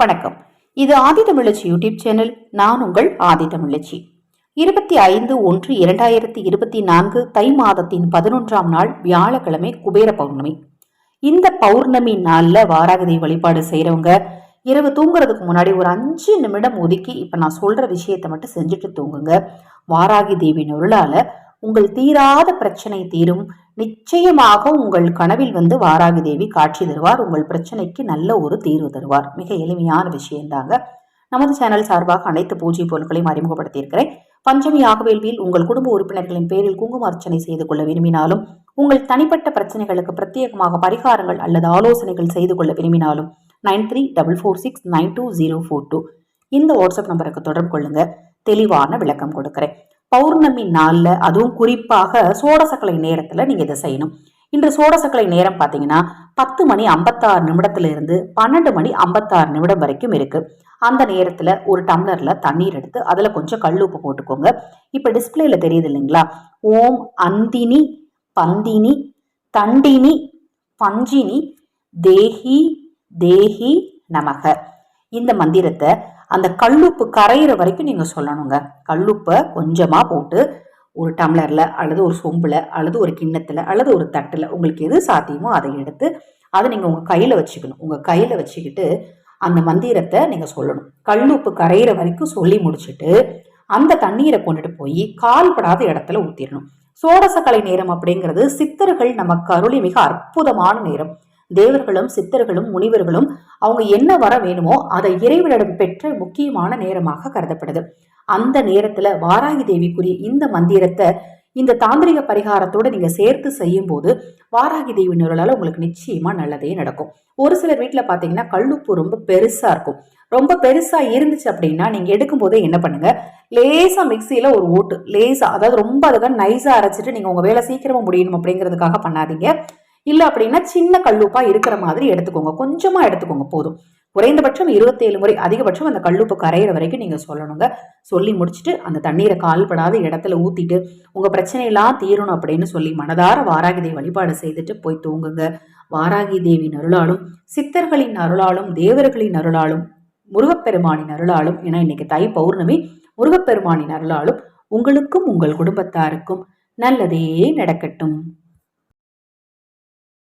வணக்கம். இது ஆதி தமிழச்சி YouTube channel. நான் உங்கள் ஆதி தமிழச்சி. இருபத்தி ஐந்து ஒன்று இரண்டாயிரத்தி இருபத்தி நான்கு தை மாதத்தின் பதினொன்றாம் நாள் வியாழக்கிழமை குபேர பௌர்ணமி. இந்த பௌர்ணமி நாளில் வாராகதி வழிபாடு செய்கிறவங்க இரவு தூங்குறதுக்கு முன்னாடி ஒரு அஞ்சு நிமிடம் ஒதுக்கி இப்போ நான் சொல்கிற விஷயத்தை மட்டும் செஞ்சுட்டு தூங்குங்க. வாராகி தேவியின் அருளால் உங்கள் தீராத பிரச்சனை தீரும். நிச்சயமாக உங்கள் கனவில் வந்து வாராகி தேவி காட்சி தருவார். உங்கள் பிரச்சனைக்கு நல்ல ஒரு தீர்வு தருவார். மிக எளிமையான விஷயம்தாங்க. நமது சேனல் சார்பாக அனைத்து பூஜை பொருட்களையும் அறிமுகப்படுத்தியிருக்கிறேன். பஞ்சமி ஆகவேல்வியில் உங்கள் குடும்ப உறுப்பினர்களின் பேரில் குங்கும அர்ச்சனை செய்து கொள்ள விரும்பினாலும் உங்கள் தனிப்பட்ட பிரச்சனைகளுக்கு பிரத்யேகமாக பரிகாரங்கள் அல்லது ஆலோசனைகள் செய்து கொள்ள விரும்பினாலும் nine three double four six nine two zero four two இந்த வாட்ஸ்அப் நம்பருக்கு தொடர்பு கொள்ளுங்க. தெளிவான விளக்கம் கொடுக்கிறேன். பௌர்ணமி நாளில் அதுவும் குறிப்பாக சோடசக்கலை நேரத்தில் நீங்கள் இதை செய்யணும். இன்று சோடசக்கலை நேரம் பார்த்தீங்கன்னா பத்து மணி ஐம்பத்தாறு நிமிடத்திலிருந்து பன்னெண்டு மணி ஐம்பத்தாறு நிமிடம் வரைக்கும் இருக்குது அந்த நேரத்தில் ஒரு டம்ளரில் தண்ணீர் எடுத்து அதில் கொஞ்சம் கல் உப்பு போட்டுக்கோங்க. இப்போ டிஸ்பிளேல தெரியுது இல்லைங்களா? ஓம் அந்தினி பந்தினி தண்டினி பஞ்சினி தேஹி தேஹி நமக. இந்த மந்திரத்தை அந்த கல்லுப்பு கரையிற வரைக்கும் நீங்கள் சொல்லணுங்க. கல்லுப்பை கொஞ்சமாக போட்டு ஒரு டம்ளரில் அல்லது ஒரு சொம்பில் அல்லது ஒரு கிண்ணத்தில் அல்லது ஒரு தட்டில் உங்களுக்கு எது சாத்தியமோ அதை எடுத்து அதை நீங்கள் உங்கள் கையில் வச்சுக்கணும். உங்கள் கையில் வச்சுக்கிட்டு அந்த மந்திரத்தை நீங்கள் சொல்லணும். கல்லுப்பு கரையிற வரைக்கும் சொல்லி முடிச்சுட்டு அந்த தண்ணீரை கொண்டுட்டு போய் கால்படாத இடத்துல ஊற்றிடணும் சோடசக்கலை நேரம் அப்படிங்கிறது சித்தர்கள் நமக்கு அருளி மிக அற்புதமான நேரம். தேவர்களும் சித்தர்களும் முனிவர்களும் அவங்க என்ன வர வேணுமோ அதை இறைவனிடம் பெற்ற முக்கியமான நேரமாக கருதப்படுது. அந்த நேரத்துல வாராகி தேவிக்குரிய இந்த மந்திரத்தை இந்த தாந்திரிக பரிகாரத்தோட நீங்க சேர்த்து செய்யும் போது வாராகி தேவி நிரலால உங்களுக்கு நிச்சயமா நல்லதே நடக்கும். ஒரு சிலர் வீட்டுல பாத்தீங்கன்னா கல்லுப்பு ரொம்ப பெருசா இருக்கும். ரொம்ப பெருசா இருந்துச்சு அப்படின்னா நீங்க எடுக்கும் போதே என்ன பண்ணுங்க? லேசா மிக்சியில ஒரு ஓட்டு லேசா அதாவது ரொம்ப அதுக்காக நைஸா அரைச்சிட்டு நீங்க உங்க வேலை சீக்கிரமா முடியணும் அப்படிங்கிறதுக்காக பண்ணாதீங்க. இல்லை அப்படின்னா சின்ன கல்லுப்பா இருக்கிற மாதிரி எடுத்துக்கோங்க. கொஞ்சமாக எடுத்துக்கோங்க. போதும். குறைந்தபட்சம் இருபத்தேழு முறை அதிகபட்சம் அந்த கல்லுப்பு கரையிற வரைக்கும் நீங்கள் சொல்லணுங்க. சொல்லி முடிச்சுட்டு அந்த தண்ணீரை கால்படாத இடத்துல ஊற்றிட்டு உங்கள் பிரச்சனையெல்லாம் தீரணும் அப்படின்னு சொல்லி மனதார வாராகி தேவி வழிபாடு செய்துட்டு போய் தூங்குங்க. வாராகி தேவியின் அருளாலும் சித்தர்களின் அருளாலும் தேவர்களின் அருளாலும் முருகப்பெருமானின் அருளாலும் ஏன்னா இன்னைக்கு தை பௌர்ணமி முருகப்பெருமானின் அருளாலும் உங்களுக்கும் உங்கள் குடும்பத்தாருக்கும் நல்லதே நடக்கட்டும்.